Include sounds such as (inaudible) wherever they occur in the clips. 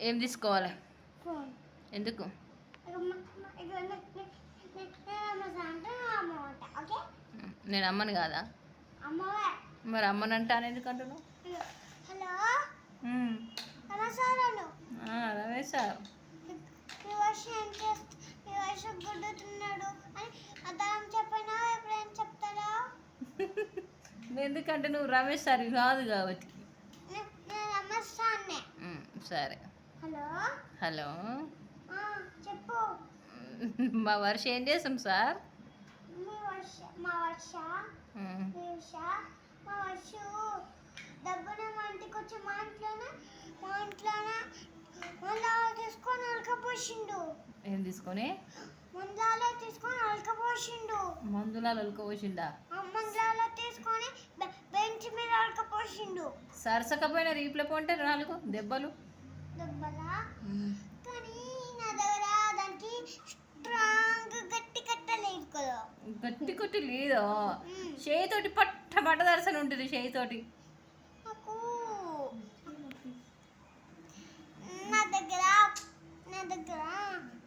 ఏం తీసుకోవాలి? ఎందుకు? నేను అంటే అంట అమ్మని కాదా? మరి ఎందుకు అంటున్నావు? ఇక, హలో? ఉమ్. నమస్కారాలు ఆ, రమేష్ సార్. అని ఎందుకంటే నువ్వు రమేష్ సార్ కాదు కాబట్టి. సరే. హలో? హలో? చెప్పు. (laughs) మా వర్ష ఏం చేస్తాం సార్? మీ వర్ష మా వర్ష డబ్బున మా ఇంటికి వచ్చి మా ఇంట్లోనే మా ఇంట్లోనే మందాలు తీసుకొని అలకపోసిండు ఏం తీసుకొని? మందాలే తీసుకొని అలకపోసిండు మందులాలు ఆ మందాలే తీసుకొని బెంచ్ మీద అలకపోసిండు సరసకపోయిన రీప్లే పోంటే నాలుగు దెబ్బలా కానీ నా దగ్గర దానికి స్ట్రాంగ్ గట్టి కట్టలేదు కదా గట్టి కొట్టి లేదో. చేయితోటి పట్ట పట్ట దర్శనం ఉంటుంది చేయితోటి. నా దగ్గర నా దగ్గర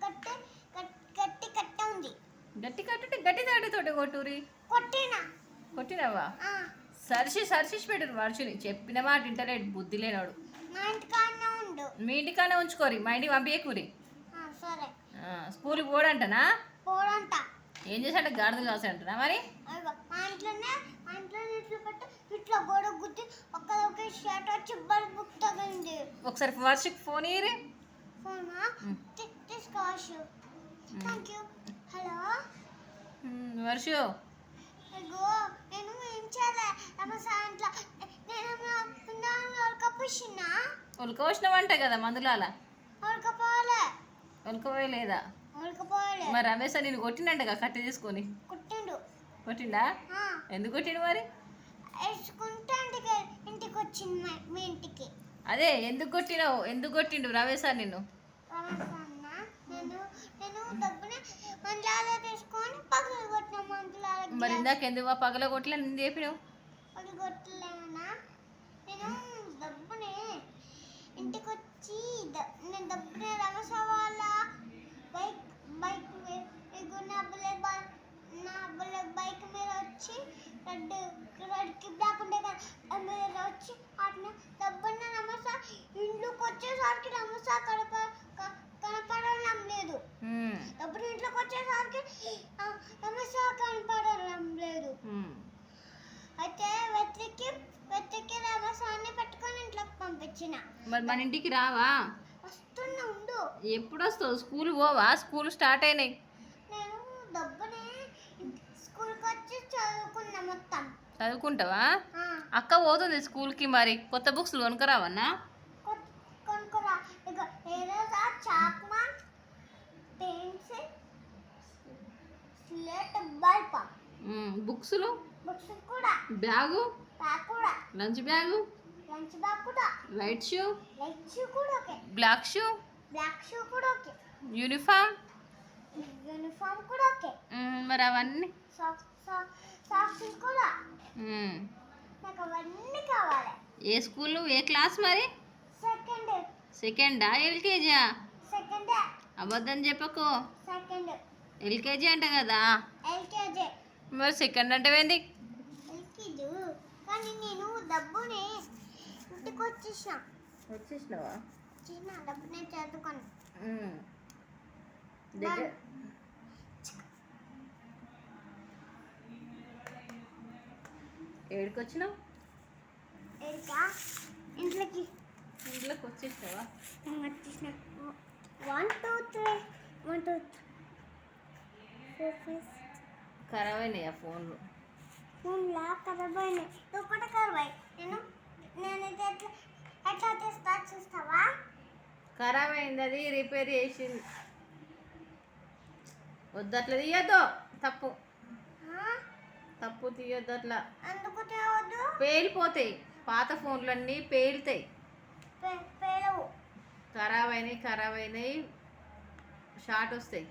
గట్టి గట్- గట్టి కట్ట ఉంది. గట్టి కట్టుంటే గట్టి దాటితోటి కొట్టురి కొట్టినా. కొట్టినవా? సరిసి సరిసి పెట్టరు వర్షుని చెప్పిన మాట ఇంటలేడు బుద్ధి లేనాడు. మీ ఇంటికానే ఉంచుకోరి మా ఇంటికి పంపించకూరి సరే. స్కూల్కి పోడంటనా? పోడంట. ఏం చేశాడు? గాడిద కాసాడంటనా మరి? మా ఇంట్లోనే మా ఇంట్లోనే ఇట్లా పెట్టి. ఇట్లా గోడ గుద్ది ఒక్కదొక్క షర్ట్ వచ్చి బల్బ్ బుక్ తగిలింది. ఒకసారి వర్షకి ఫోన్ ఇయ్యరి. ఫోనా? తీసుకోవచ్చు. Thank you hello Varshu. ఇగో నేను ఏం చేయాలి? అమ్మ సాయంత్రం నేను ఉడకపోసినా ఉలకోసినవంట కదా మందులాల. ఉడకపోలే ఉలకపోయలేదా మరి రమేష్ నేను కొట్టినంటగా కట్టె తీసుకొని కుట్టిండు. కొట్టిండా? ఎందుకు కొట్టిండు మరి? ఇంటికి వచ్చింది మా- ఇంటికి. అదే ఎందుకు కొట్టినావు? ఎందుకు కొట్టిండు రమేష్ సార్ నిన్ను? మరి ఇందాక ఎందుకు పగల కొట్టలే? నేను చెప్పినావు పక్కన కొట్టలేనా నేను డబ్బుని ఇంటికి వచ్చి ద- నేను డబ్బుని రమేష్ వాళ్ళ బైక్ బైక్ మీద ఇగో నా బుల్లెట్ బా నా బుల్లెట్ బైక్ మీద వచ్చి రెడ్ రెడ్ బ్లాక్ ఉండే కదా దాని మీద వచ్చి అట్లా డబ్బున్న రమేష్ ఇంట్లోకి వచ్చేసరికి రమేష్ కడప కనపడడం లేదు. డబ్బులు ఇంట్లోకి వచ్చేసరికి ఆ, రమేష్ కనపడడం లేదు. అయితే వెతికి వెతికి రమేశాన్ని పెట్టుకొని ఇంట్లోకి పంపించిన. మరి మన ఇంటికి రావా? వస్తున్నా ఉండు. ఎప్పుడు వస్తావు స్కూల్ పోవా? స్కూల్ స్టార్ట్ అయినాయి. నేను డబ్బుని స్కూల్కి వచ్చి చదువుకున్నా మొత్తం. చదువుకుంటావా? అక్క పోతుంది స్కూల్కి మరి. కొత్త బుక్స్ కొనుక్కరావన్నా? బుక్స్లు? Bag? Lunch bag? White shoe? Light shoe కూడా okay. Black shoe? Black shoe కూడా ఓకే. యూనిఫామ్? యూనిఫామ్ కూడా ఓకే. మరి అవన్నీ? సాక్స్ కూడా. ఏ స్కూల్ ఏ క్లాస్ మరి? సెకండ్. సెకండ్? అబద్ధం చెప్పకు. సెకండ్. ఎల్కేజీ అంట కదా? ఎల్కేజీ. మరి సెకండ్ అంటే ఏంది? ఎల్కేజీ. కానీ నేను డబ్బుని ఇంటికి వచ్చేసిన. వచ్చేసినావా? చదువుకొని ఏడికి? వచ్చినావు ఇంట్లోకి. ఇంట్లోకి వచ్చేసినావా నేను వచ్చేసిన. One two three one two four five ఖరాబ్ అయినాయి ఫోన్లు? ఫోన్లా? ఖరాబ్ అయినాయి ఒకటి ఖరాబ్. అయ్యి నేను నేను ఇది ఎట్లా ఎట్లా తీస్తా చూస్తావా? ఖరాబ్ అయింది అది రిపేర్ చేసింది. వద్దు అట్లా తీయద్దు తప్పు? తప్పు తీయద్దు అట్లా పేలిపోతాయి. పాత ఫోన్లన్నీ పేలుతాయి. పే- పేలవు. ఖరాబ్ అయినాయి ఖరాబ్ అయినాయి షార్ట్ వస్తాయి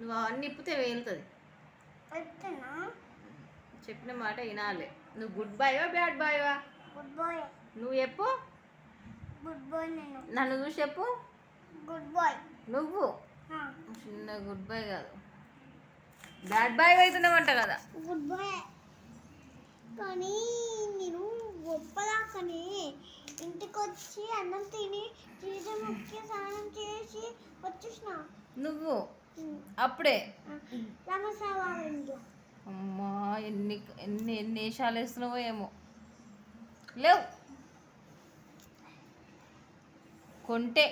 నువ్వు అవన్నీ ఇప్పితే వేలుతుంది చెప్పిన మాట వినాలి. నువ్వు గుడ్ బాయ్వా బ్యాడ్ బాయ్వా గుడ్ బాయ్ నువ్వు చెప్పు. గుడ్ బాయ్ నేను. నన్ను చూసి చెప్పు. గుడ్ బాయ్ నువ్వు. చిన్న గుడ్ బాయ్ కాదు. బ్యాడ్ బాయ్ అవుతున్నావంట కదా. గుడ్ బాయ్ కానీ నేను గొప్పదాకని ఇంటికి వచ్చి అన్నం తిని చీజ ముఖ్య స్నానం చేసి వచ్చేసిన? నువ్వు అప్పుడే. అమ్మా ఎన్ని ఎన్ని ఎన్ని వేషాలు వేస్తున్నావో ఏమో. లేవు. కొంటే.